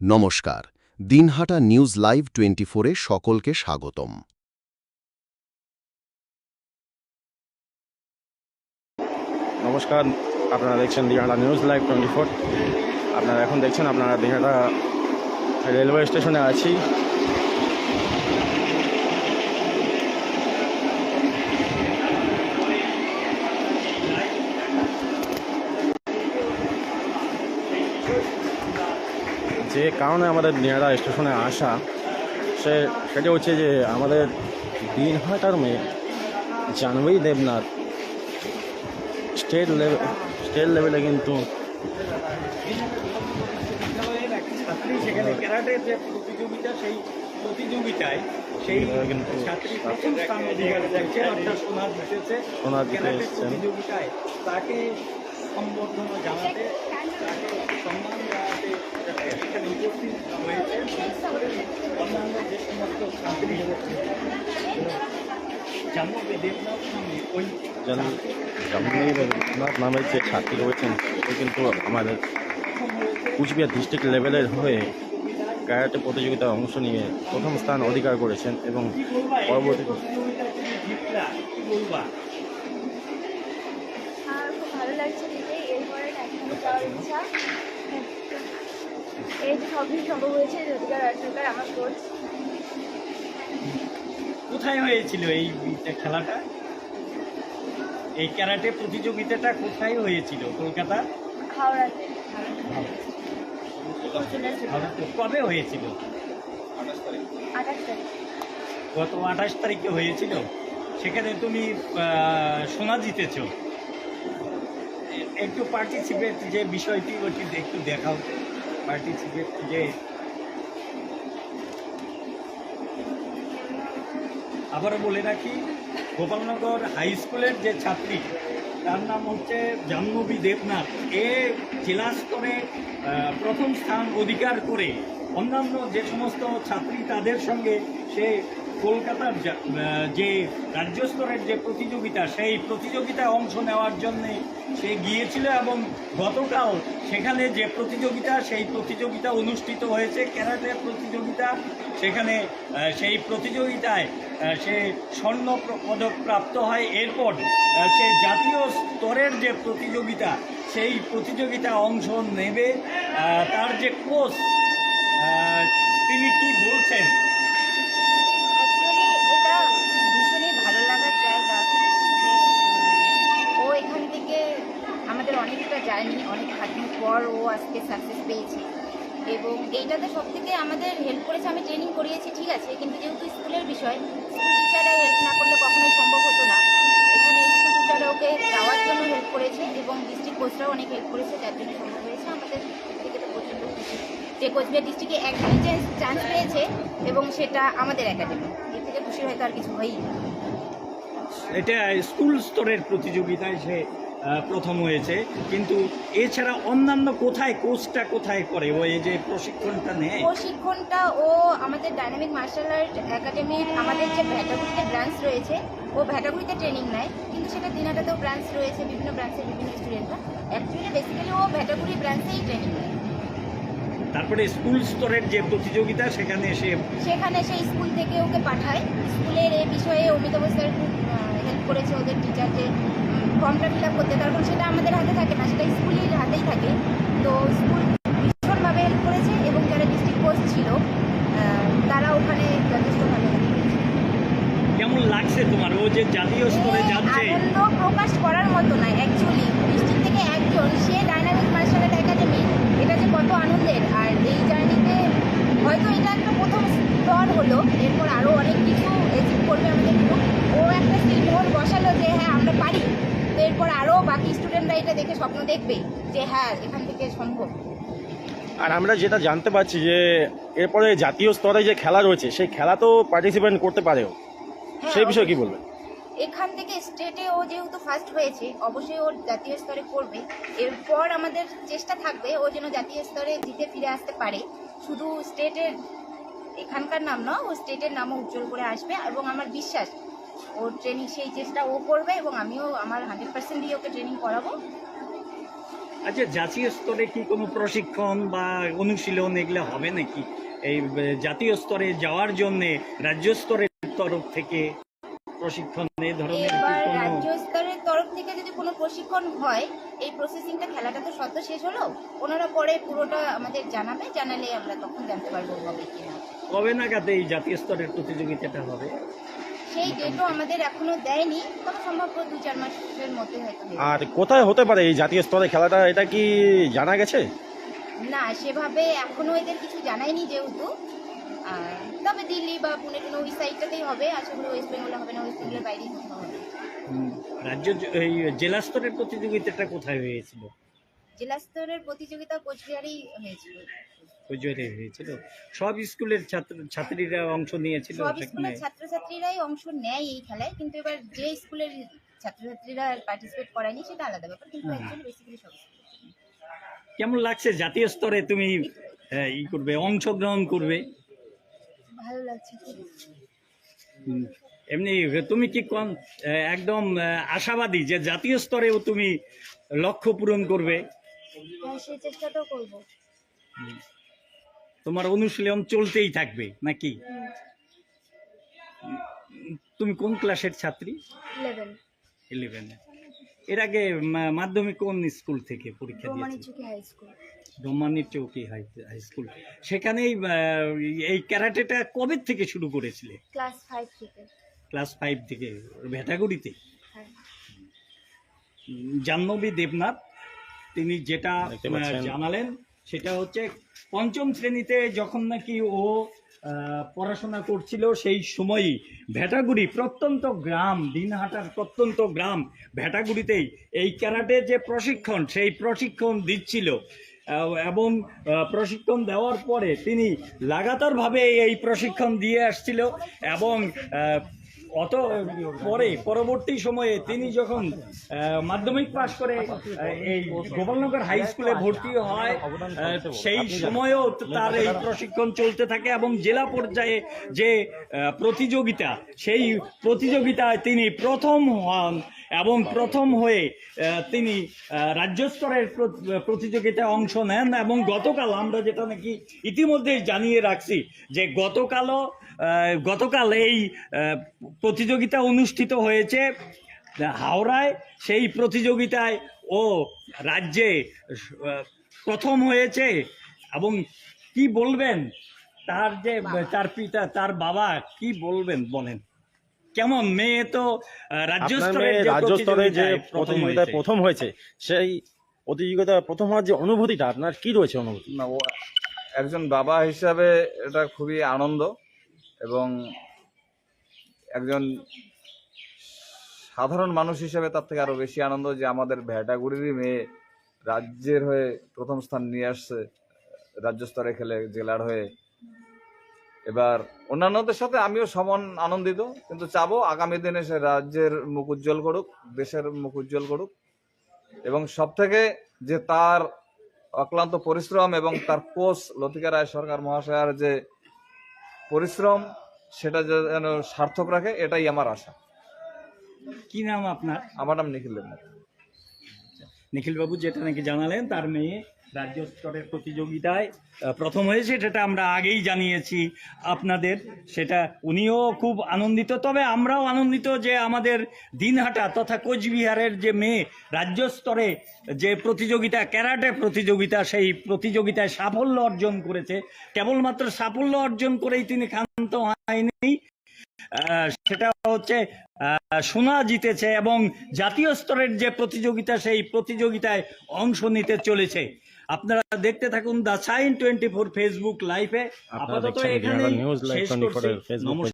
নমস্কার। Dinhata news live twenty ফোরে সকলকে স্বাগতম। নমস্কার, আপনারা দেখছেন Dinhata news live twenty four আপনারা এখন দেখছেন, আপনারা দিনহাটা রেলওয়ে স্টেশনে আছি। যে কারণে আমাদের দীঘাটা স্টেশনে আসা সে সেটা হচ্ছে যে আমাদের দিনহাটার মেয়ে Jahnavi Debnath state level state লেভেলে কিন্তু বিদ্যালয়ের এক ছাত্রী সেখানে ক্যারাটের যে প্রতিযোগিতা সেই প্রতিযোগিতায় সেই ছাত্রী প্রথম স্থান অধিকার করেছে অর্থাৎ সোনা জিতেছে সোনা জিতে প্রতিযোগিতায় তাকে সম্বর্ধনা জানাতে সম্মান নামে যে ছাত্রী রয়েছেন সে কিন্তু আমাদের কুচবিহার ডিস্ট্রিক্ট লেভেলের হয়ে ক্যারাটে প্রতিযোগিতায় অংশ নিয়ে প্রথম স্থান অধিকার করেছেন এবং কি যাওয়ার ইচ্ছা এই যে সবই সম্ভব হয়েছে জ্যোতিকা রায় সরকার আমার কোচ কোথায় হয়েছিল এই খেলাটা? এই ক্যারাটে প্রতিযোগিতাটা কোথায় হয়েছিল? কলকাতা? হাওড়াতে। কবে হয়েছিল? গত আঠাশ তারিখে হয়েছিল। সেখানে তুমি সোনা জিতেছ। একটু পার্টিসিপেট যে বিষয়টি, ওটি একটু দেখাও। পার্টিসিপেট যে আবারও বলে রাখি, গোপালনগর হাই স্কুলের যে ছাত্রী, তার নাম হচ্ছে জাহ্নবী দেবনাথ। এ জেলা স্তরে প্রথম স্থান অধিকার করে অন্যান্য যে সমস্ত ছাত্রী তাদের সঙ্গে সে কলকাতার যে রাজ্য স্তরের যে প্রতিযোগিতা, সেই প্রতিযোগিতায় অংশ নেওয়ার জন্যে সে গিয়েছিল এবং গতকাল সেখানে যে প্রতিযোগিতা, সেই প্রতিযোগিতা অনুষ্ঠিত হয়েছে। ক্যারাটে প্রতিযোগিতা, সেখানে সেই প্রতিযোগিতায় সে স্বর্ণ পদক প্রাপ্ত হয়। এরপর সে জাতীয় স্তরের যে প্রতিযোগিতা, সেই প্রতিযোগিতায় অংশ নেবে। তার যে কোচ তিনি কি বলছেন অ্যাকচুয়ালি এটা ভীষণই ভালো লাগার জায়গা যে উম, ও এখান থেকে আমাদের অনেকটা জার্নি অনেক খাটনির পর ও আজকে সাকসেস পেয়েছে। এবং এইটাতে সব থেকে আমাদের হেল্প করেছে, আমি ট্রেনিং করিয়েছি, ঠিক আছে, কিন্তু যেহেতু স্কুলের বিষয় স্কুল টিচাররা হেল্প না করলে কখনোই সম্ভব হতো না। এখানে স্কুল টিচাররা ওকে যাওয়ার জন্য হেল্প করেছে এবং ডিস্ট্রিক্ট কোচরাও অনেক হেল্প করেছে, যার জন্য সম্ভব হয়েছে আমাদের থেকে তো প্রচণ্ড খুশি যে কোচবিহার ডিস্ট্রিক্টে একদিনই চান্স পেয়েছে এবং সেটা আমাদের একাডেমি এর থেকে খুশি হয়তো আর কিছু হয়ই না। এটা স্কুল স্তরের প্রতিযোগিতায় সে প্রথম হয়েছে। কিন্তু এছাড়া অন্যান্য কোথায় কোচটা কোথায় করে? ও এই যে প্রশিক্ষণটা নেয়। প্রশিক্ষণটা ও আমাদের ডাইনামিক মার্শাল আর্ট একাডেমির আমাদের যে ভ্যাটাগুড়িতে ব্রাঞ্চ রয়েছে ও ভ্যাটাগুড়িতে ট্রেনিং নেয়। কিন্তু সেটা দিনাটাতেও ব্রাঞ্চ রয়েছে বিভিন্ন ব্রাঞ্চের বিভিন্ন স্টুডেন্টরা অ্যাকচুয়ালি বেসিক্যালি ও ভ্যাটাগুড়ি ব্রাঞ্চেই ট্রেনিং নেয়। তারপরে স্কুল স্তরের যে প্রতিযোগিতা সেখানে এসে সেখানে সেই স্কুল থেকে ওকে পাঠায়। স্কুলের এই বিষয়ে অমিতাভ স্যার খুব হেল্প করেছে ওদের টিচার যে ফর্মটা ফিল আপ করতে কারণ সেটা আমাদের হাতে থাকে না সেটা স্কুলের হাতেই থাকে। তো স্কুল ভীষণভাবে হেল্প করেছে এবং যারা ডিস্ট্রিক্ট কোচ ছিল তারা ওখানে যথেষ্ট ভালো করেছে। কেমন লাগছে তোমার? ও যে জাতীয় স্তরে যাচ্ছে। আনন্দ প্রকাশ করার মতো নয় অ্যাকচুয়ালি ডিস্ট্রিক্ট থেকে একজন সে ডাইনামিক মার্শাল একাডেমি এটা যে কত আনন্দের। আর এই জার্নিতে হয়তো এটা একটা প্রথম স্তর হলো এরপর আরও অনেক কিছু অ্যাচিভ করবে আমাদের ও একটা সিলমোহর বসালো যে হ্যাঁ আমরা পারি তো এরপর আরও স্টুডেন্টরা এটা দেখে স্বপ্ন দেখবে যে হ্যাঁ এখান থেকে সম্ভব। আর আমরা যেটা জানতে পারছি যে এরপরে জাতীয় স্তরে যে খেলা রয়েছে সেই খেলা তো পার্টিসিপেন্ট করতে পারেও হ্যাঁ, সেই বিষয়ে কি বলবেন? এখান থেকে স্টেটে ও যেহেতু ফার্স্ট হয়েছে অবশ্যই ওর জাতীয় স্তরে করবে। এরপর আমাদের চেষ্টা থাকবে ও যেন জাতীয় স্তরে জিতে ফিরে আসতে পারে। শুধু স্টেটের এখানকার নাম না ও স্টেটের নামও উজ্জ্বল করে আসবে এবং আমার বিশ্বাস ওর ট্রেনিং সেই চেষ্টা ও করবে এবং আমিও আমার হান্ড্রেড পার্সেন্টই ওকে ট্রেনিং করাবো। আচ্ছা জাতীয় স্তরে কি কোনো প্রশিক্ষণ বা অনুশীলন এগুলো হবে নাকি? এই জাতীয় স্তরে যাওয়ার জন্যে রাজ্য স্তরের তরফ থেকে প্রশিক্ষণ এ ধরনের রাজ্য স্তরের তরফ থেকে যদি কোনো প্রশিক্ষণ হয় এই প্রসেসিংটা খেলাটা তো সদ্য শেষ হলো ওনারা পরে পুরোটা আমাদের জানাবে জানালে আমরা তখন জানতে পারব হবে কিনা। কবে নাগাদ এই জাতীয় স্তরের প্রতিযোগিতাটা হবে? সেই ডেটও আমাদের এখনও দেয়নি তবে সম্ভবত দু চার মাসের মধ্যে হয়তো আর কোথায় হতে পারে এই জাতীয় স্তরে খেলাটা এটা কি জানা গেছে? না সেভাবে এখনও এদের কিছু জানায়নি যেহেতু। আর তবে দিল্লি বা পুনে টুনে ওই সাইডটাতেই হবে আশা করি ওয়েস্ট বেঙ্গলে হবে না ওয়েস্ট বেঙ্গলের বাইরেই কোথাও হবে। রাজ্য এই জেলা স্তরের প্রতিযোগিতাটা কোথায় হয়েছিল? জেলা স্তরের প্রতিযোগিতা কোচবিহারেই হয়েছিল। কোচবিহারে হয়েছিল। সব স্কুলের ছাত্র ছাত্রীরা অংশ নিয়েছিল সব স্কুলের ছাত্রছাত্রীরাই অংশ নেয় এই খেলায় কিন্তু এবার যে স্কুলের ছাত্রছাত্রীরা পার্টিসিপেট করায়নি সেটা আলাদা ব্যাপার কিন্তু হ্যাঁ। অ্যাকচুয়ালি বেসিক্যালি সব কেমন লাগছে? জাতীয় স্তরে তুমি আহ, ই করবে অংশগ্রহণ করবে? ভালো লাগছে এমনি তুমি কি কোন একদম আশাবাদী যে জাতীয় স্তরেও তুমি লক্ষ্য পূরণ করবে? হ্যাঁ সেই চেষ্টাটাও করব। তোমার অনুশীলন চলতেই থাকবে নাকি? তুমি কোন ক্লাসের ছাত্রী? ইলেভেন এর আগে মাধ্যমিক কোন স্কুল থেকে পরীক্ষা দিয়েছে high school. Chowki high high school. সেখানেই এই ক্যারাটেটা কবে থেকে শুরু করেছিলে? ক্লাস ফাইভ থেকে। ক্লাস ফাইভ থেকে ভেটাগুড়িতে? হ্যাঁ। জাহ্নবী দেবনাথ তিনি যেটা জানালেন সেটা হচ্ছে পঞ্চম শ্রেণীতে যখন নাকি ও পড়াশোনা করছিল, সেই সময়ই ভেটাগুড়ি প্রত্যন্ত গ্রাম, দিনহাটার প্রত্যন্ত গ্রাম ভেটাগুড়িতেই এই ক্যারাটে যে প্রশিক্ষণ, সেই প্রশিক্ষণ দিচ্ছিল। এবং প্রশিক্ষণ দেওয়ার পরে তিনি লাগাতারভাবে এই প্রশিক্ষণ দিয়ে আসছিল এবং অত পরে, পরবর্তী সময়ে তিনি যখন মাধ্যমিক পাশ করে এই গোপালনগর হাই স্কুলে ভর্তি হয় সেই সময়েও তার এই প্রশিক্ষণ চলতে থাকে এবং জেলা পর্যায়ে যে প্রতিযোগিতা, সেই প্রতিযোগিতায় তিনি প্রথম হন এবং প্রথম হয়ে তিনি রাজ্য স্তরের প্রতিযোগিতায় অংশ নেন এবং গতকাল আমরা যেটা নাকি ইতিমধ্যেই জানিয়ে রাখছি যে গতকালও গতকাল এই আহ, প্রতিযোগিতা অনুষ্ঠিত হয়েছে। হাওড়ায় সেই প্রতিযোগিতায় ও রাজ্যে প্রথম হয়েছে। এবং কি বলবেন? তার যে তার পিতা তার বাবা কি বলবেন বলেন? কেমন? মেয়ে তো রাজ্য স্তরে যে রাজ্য স্তরে যে প্রতিযোগিতায় প্রথম হয়েছে। প্রথম হয়েছে সেই প্রতিযোগিতায় প্রথম হওয়ার যে অনুভূতিটা আপনার কি রয়েছে অনুভূতি? না একজন বাবা হিসাবে এটা খুবই আনন্দ। এবং একজন সাধারণ মানুষ হিসেবে তার থেকে আরও বেশি আনন্দ যে আমাদের ভেটাগুড়িরই মেয়ে রাজ্যের হয়ে প্রথম স্থান নিয়ে আসছে, রাজ্য স্তরে খেলে জেলার হয়ে। এবার অন্যান্যদের সাথে আমিও সমান আনন্দিত, কিন্তু চাবো আগামী দিনে সে রাজ্যের মুখ উজ্জ্বল করুক, দেশের মুখ উজ্জ্বল করুক। এবং সব থেকে যে তার অক্লান্ত পরিশ্রম এবং তার কোচ লতিকা রায় সরকার মহাশয়ার যে পরিশ্রম সেটা যেন সার্থক রাখে এটাই আমার আশা। কি নাম আপনার? আমার নাম নিখিল দেবনাথ। নিখিলবাবু যেটা নাকি জানালেন তার মেয়ে রাজ্য স্তরের প্রতিযোগিতায় প্রথম হয়েছে সেটা আমরা আগেই জানিয়েছি আপনাদের। সেটা উনিও খুব আনন্দিত, তবে আমরাও আনন্দিত যে আমাদের দিনহাটা তথা কোচবিহারের যে মেয়ে, রাজ্য স্তরে যে প্রতিযোগিতা, ক্যারাটে প্রতিযোগিতা, সেই প্রতিযোগিতায় সাফল্য অর্জন করেছে। কেবলমাত্র সাফল্য অর্জন করেই তিনি ক্ষান্ত হয়নি। সেটা হচ্ছে সোনা জিতেছে এবং জাতীয় স্তরের যে প্রতিযোগিতা, সেই প্রতিযোগিতায় অংশ নিতে চলেছে। আপনারা দেখতে থাকুন the sign twenty four Facebook লাইভে আপাতত এখানে নিউজ লাইভ শেষ 24 করছি।